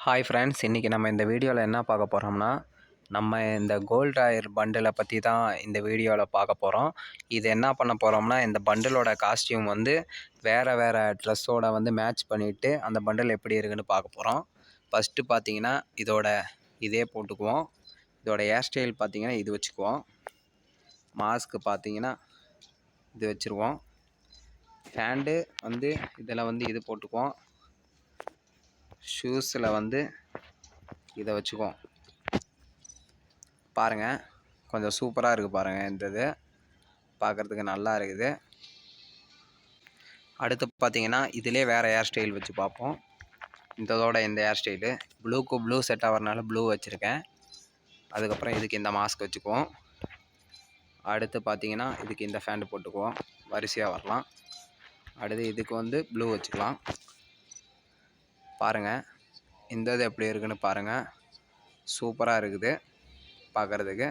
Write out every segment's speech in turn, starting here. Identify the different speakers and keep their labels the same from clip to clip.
Speaker 1: Hi friends இன்றைக்கி நம்ம இந்த வீடியோவில் என்ன பார்க்க போகிறோம்னா நம்ம இந்த கோல்ட் ஆயர் பண்டிலை பற்றி தான் இந்த வீடியோவில் பார்க்க போகிறோம் இது என்ன பண்ண போகிறோம்னா இந்த பண்டிலோட காஸ்டியூம் வந்து வேறு வேறு ட்ரெஸ்ஸோட வந்து மேட்ச் பண்ணிவிட்டு அந்த பண்டில் எப்படி இருக்குன்னு பார்க்க போகிறோம் ஃபஸ்ட்டு பார்த்தீங்கன்னா இதோட இதே போட்டுக்குவோம். இதோட ஹேர் ஸ்டைல் பார்த்தீங்கன்னா இது வச்சுக்குவோம். மாஸ்க்கு பார்த்தீங்கன்னா இது வச்சுருவோம். ஃபேண்டு வந்து இதில் வந்து இது போட்டுக்குவோம். ஷூஸில் வந்து இதை வச்சுக்குவோம். பாருங்கள் கொஞ்சம் சூப்பராக இருக்குது பாருங்கள் இந்த இது. பார்க்குறதுக்கு நல்லா இருக்குது. அடுத்து பார்த்தீங்கன்னா இதிலே வேறு ஹேர் ஸ்டைல் வச்சு பார்ப்போம். இதோட இந்த ஹேர் ஸ்டைலு ப்ளூக்கு ப்ளூ செட் ஆகிறனால ப்ளூ வச்சுருக்கேன். அதுக்கப்புறம் இதுக்கு இந்த மாஸ்க் வச்சுக்குவோம். அடுத்து பார்த்தீங்கன்னா இதுக்கு இந்த ஃபேண்டு போட்டுக்குவோம். வரிசையாக வரலாம். அடுத்து இதுக்கு வந்து ப்ளூ வச்சுக்கலாம். பாருங்கள் இந்த இது எப்படி இருக்குன்னு பாருங்கள் சூப்பராக இருக்குது. பார்க்குறதுக்கு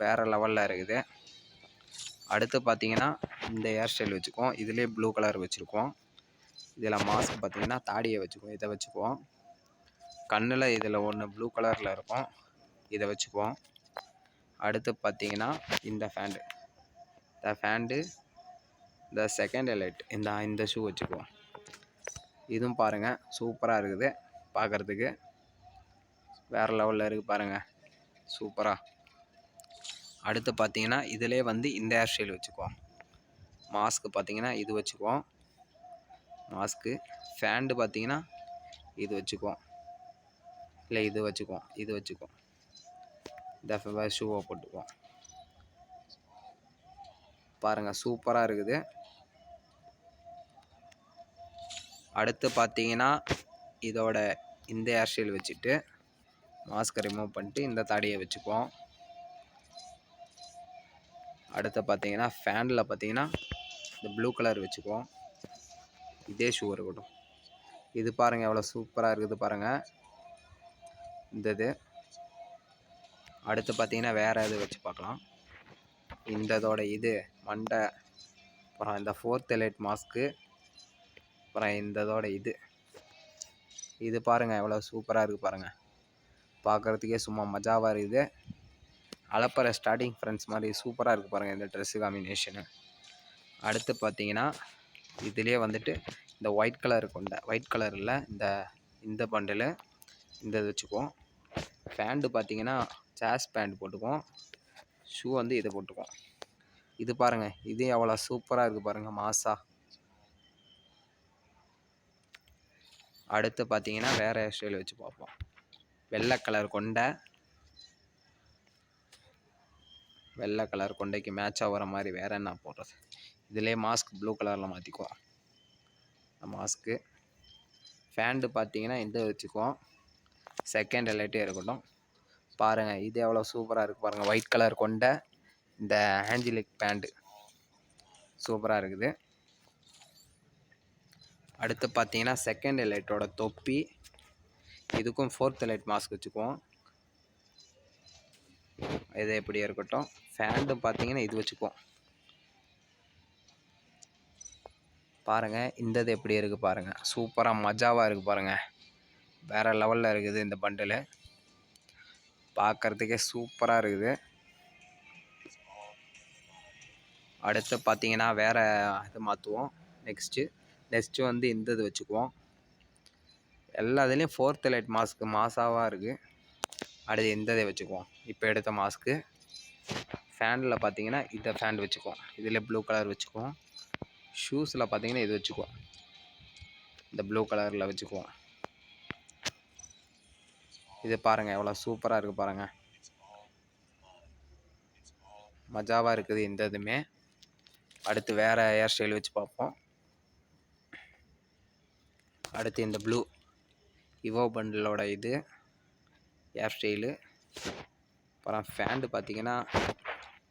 Speaker 1: வேறு லெவலில் இருக்குது. அடுத்து பார்த்தீங்கன்னா இந்த ஹேர் ஸ்டைல் வச்சுக்குவோம். இதுலேயே ப்ளூ கலர் வச்சுருக்கோம். இதில் மாஸ்க் பார்த்தீங்கன்னா தாடியை வச்சுக்குவோம். இதை வச்சுக்குவோம். கண்ணில் இதில் ஒன்று ப்ளூ கலரில் இருக்கும். இதை வச்சுக்குவோம். அடுத்து பார்த்தீங்கன்னா இந்த ஃபேண்டு இந்த ஃபேண்டு இந்த செகண்ட் எலைட் இந்த இந்த ஷூ வச்சுக்குவோம். இதுவும் பாருங்கள் சூப்பராக இருக்குது பார்க்குறதுக்கு வேறு லெவலில் இருக்குது பாருங்கள் சூப்பராக அடுத்து பார்த்தீங்கன்னா இதிலே வந்து இந்த ஹேர் ஸ்டைல் வச்சுக்குவோம். மாஸ்க்கு பார்த்தீங்கன்னா இது வச்சுக்குவோம். மாஸ்க்கு ஃபேண்டு பார்த்தீங்கன்னா இது வச்சுக்குவோம். இல்லை இது வச்சுக்குவோம். இது வச்சுக்குவோம். இந்த ஷூவை போட்டுக்குவோம். பாருங்கள் சூப்பராக இருக்குது. அடுத்து பார்த்தீங்கன்னா இதோட இந்த ஹேர் ஸ்டைல் வச்சுட்டு மாஸ்க்கை ரிமூவ் பண்ணிட்டு இந்த தாடியை வச்சுக்குவோம். அடுத்து பார்த்தீங்கன்னா ஃபேனில் பார்த்தீங்கன்னா இந்த ப்ளூ கலர் வச்சுக்குவோம். இதே ஷூ இருக்கட்டும். இது பாருங்கள் எவ்வளோ சூப்பராக இருக்குது பாருங்கள் இந்த இது. அடுத்து பார்த்தீங்கன்னா வேறு எது வச்சு பார்க்கலாம். இந்த இதோட இது மண்டை. அப்புறம் இந்த ஃபோர்த் லைட் மாஸ்க்கு அப்புறம் இந்த இதோட இது இது பாருங்கள் எவ்வளோ சூப்பராக இருக்குது பாருங்கள் பார்க்குறதுக்கே சும்மா மஜாவாக இருக்குது அலப்பற ஸ்டார்டிங் ஃப்ரெண்ட்ஸ் மாதிரி சூப்பராக இருக்குது பாருங்கள் இந்த ட்ரெஸ்ஸு காம்பினேஷனு அடுத்து பார்த்தீங்கன்னா இதுலேயே வந்துட்டு இந்த ஒயிட் கலர் கொண்ட ஒயிட் கலரில் இந்த இந்த பண்டில் இந்த இது வச்சுக்குவோம். பேண்ட்டு பார்த்தீங்கன்னா ஜாஸ் பேண்ட் போட்டுக்குவோம். ஷூ வந்து இதை போட்டுக்குவோம். இது பாருங்கள் இது எவ்வளோ சூப்பராக இருக்குது பாருங்கள் மாசா. அடுத்து பார்த்தீங்கன்னா வேறு ஹேர் ஸ்டைல் வச்சு பார்ப்போம். வெள்ளை கலர் கொண்ட வெள்ளை கலர் கொண்டைக்கு மேட்ச் வர மாதிரி வேறு என்ன போடுறது? இதிலே மாஸ்க் ப்ளூ கலரில் மாற்றிக்குவோம் மாஸ்க்கு ஃபேண்டு பார்த்தீங்கன்னா இந்த வச்சுக்குவோம். செகண்ட் லைட்டே இருக்கட்டும். பாருங்கள் இது எவ்வளோ சூப்பராக இருக்குது பாருங்கள் ஒயிட் கலர் கொண்ட இந்த ஆஞ்சிலிக் பேண்டு சூப்பராக இருக்குது. அடுத்து பார்த்தீங்கன்னா செகண்ட் எலைட்டோட தொப்பி. இதுக்கும் ஃபோர்த் லைட் மாஸ்க் வச்சுக்குவோம். இது எப்படி இருக்கட்டும். ஃபேண்டும் பார்த்தீங்கன்னா இது வச்சுக்குவோம். பாருங்கள் இந்த இது எப்படி இருக்குது பாருங்கள் சூப்பராக மஜாவாக இருக்குது பாருங்கள் வேறு லெவலில் இருக்குது இந்த பண்டில் பார்க்குறதுக்கே சூப்பராக இருக்குது. அடுத்து பார்த்தீங்கன்னா வேறு இது மாற்றுவோம் நெக்ஸ்ட்டு நெக்ஸ்ட்டு வந்து இந்த இது வச்சுக்குவோம். எல்லா இதுலேயும் ஃபோர்த் லைட் மாஸ்க்கு மாசாவாக இருக்குது அடுத்து இந்த இதை வச்சுக்குவோம். இப்போ எடுத்த மாஸ்க்கு ஃபேனில் பார்த்தீங்கன்னா இந்த ஃபேன் வச்சுக்குவோம். இதில் ப்ளூ கலர் வச்சுக்குவோம். ஷூஸில் பார்த்தீங்கன்னா இது வச்சுக்குவோம். இந்த ப்ளூ கலரில் வச்சுக்குவோம். இது பாருங்கள் எவ்வளோ சூப்பராக இருக்குது பாருங்கள் மஜாவாக இருக்குது இந்த இதுவுமே அடுத்து வேறு ஹேர் ஸ்டைல் வச்சு பார்ப்போம். அடுத்து இந்த ப்ளூ இவோ பண்டிலோட இது ஹேர் ஸ்டைலு அப்புறம் ஃபேண்டு பார்த்தீங்கன்னா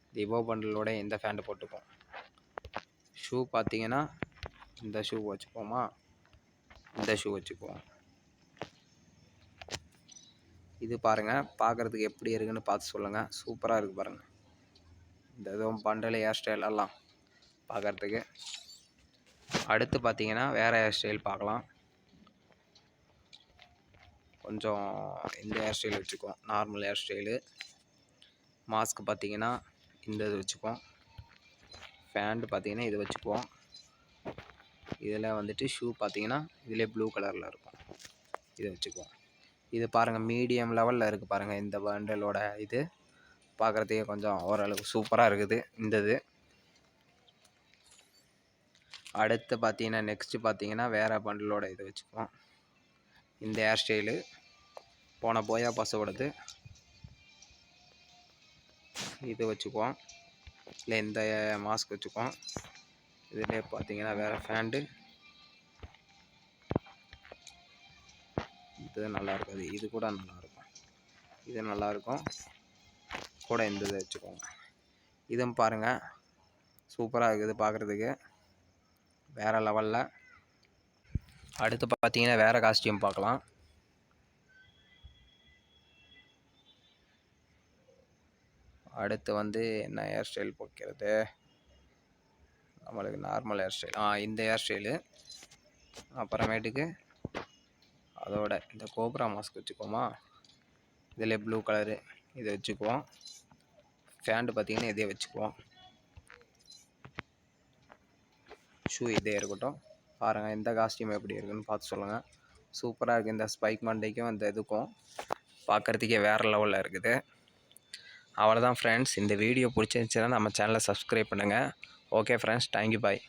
Speaker 1: இந்த இவோ பண்டிலோட இந்த ஃபேண்டு போட்டுப்போம். ஷூ பார்த்தீங்கன்னா இந்த ஷூ வச்சுப்போமா? இந்த ஷூ வச்சுக்குவோம் இது பாருங்கள் பார்க்குறதுக்கு எப்படி இருக்குன்னு பார்த்து சொல்லுங்கள் சூப்பராக இருக்குது பாருங்கள் இந்த இதுவும் பண்டல் ஹேர் ஸ்டைல் எல்லாம் பார்க்குறதுக்கு. அடுத்து பார்த்தீங்கன்னா வேறு ஹேர் ஸ்டைல் பார்க்கலாம். கொஞ்சம் இந்த ஹேர் ஸ்டைல் வச்சுக்குவோம். நார்மல் ஹேர் ஸ்டைலு மாஸ்க் பார்த்தீங்கன்னா இந்த இது வச்சுக்குவோம். ஃபேண்ட் பார்த்தீங்கன்னா இது வச்சுக்குவோம். இதில் வந்துட்டு ஷூ பார்த்தீங்கன்னா இதிலே ப்ளூ கலரில் இருக்கும். இதை வச்சுக்குவோம். இது பாருங்கள் மீடியம் லெவலில் இருக்குது பாருங்கள் இந்த பண்டலோட இது. பார்க்குறதுக்கே கொஞ்சம் ஓரளவுக்கு சூப்பராக இருக்குது இந்த இது. அடுத்து பார்த்தீங்கன்னா நெக்ஸ்ட்டு பார்த்தீங்கன்னா வேறு பண்டலோட இதை வச்சுக்குவோம். இந்த ஹேர் ஸ்டைலு போன போயா பசோடது இது வச்சுக்குவோம். இல்லை இந்த மாஸ்க் வச்சுக்குவோம். இதுலேயே பார்த்தீங்கன்னா வேறு ஃபேண்டு இது நல்லா இருக்காது. இது கூட நல்லாயிருக்கும் இது நல்லாயிருக்கும் கூட இந்த இதை வச்சுக்கோங்க இதுவும் பாருங்கள் சூப்பராக இருக்குது பார்க்குறதுக்கு. வேறு லெவலில் அடுத்து பார்த்தீங்கன்னா வேறு காஸ்டியூம் பார்க்கலாம். அடுத்து வந்து என்ன ஹேர் ஸ்டைல் போக்கிறது? நம்மளுக்கு நார்மல் ஹேர் ஸ்டைல் ஆ இந்த ஹேர் ஸ்டைலு அப்புறமேட்டுக்கு அதோட இந்த கோப்ரா மாஸ்க் வச்சுக்குவோமா? இதில் ப்ளூ கலரு இதை வச்சுக்குவோம். ஃபேண்ட்டு பார்த்தீங்கன்னா இதே வச்சுக்குவோம். ஷூ இதே இருக்கட்டும். பாருங்கள் இந்த காஸ்டியூம் எப்படி இருக்குன்னு பார்த்து சொல்லுங்கள் சூப்பராக இருக்குது இந்த ஸ்பைக் மண்டைக்கும் இந்த இதுக்கும். பார்க்குறதுக்கே வேறு லெவலில் இருக்குது. அவ்வளோதான் ஃப்ரெண்ட்ஸ் இந்த வீடியோ பிடிச்சிருந்துச்சுன்னா நம்ம சேனலை சப்ஸ்கிரைப் பண்ணுங்கள் ஓகே ஃப்ரெண்ட்ஸ் தேங்க்யூ பாய்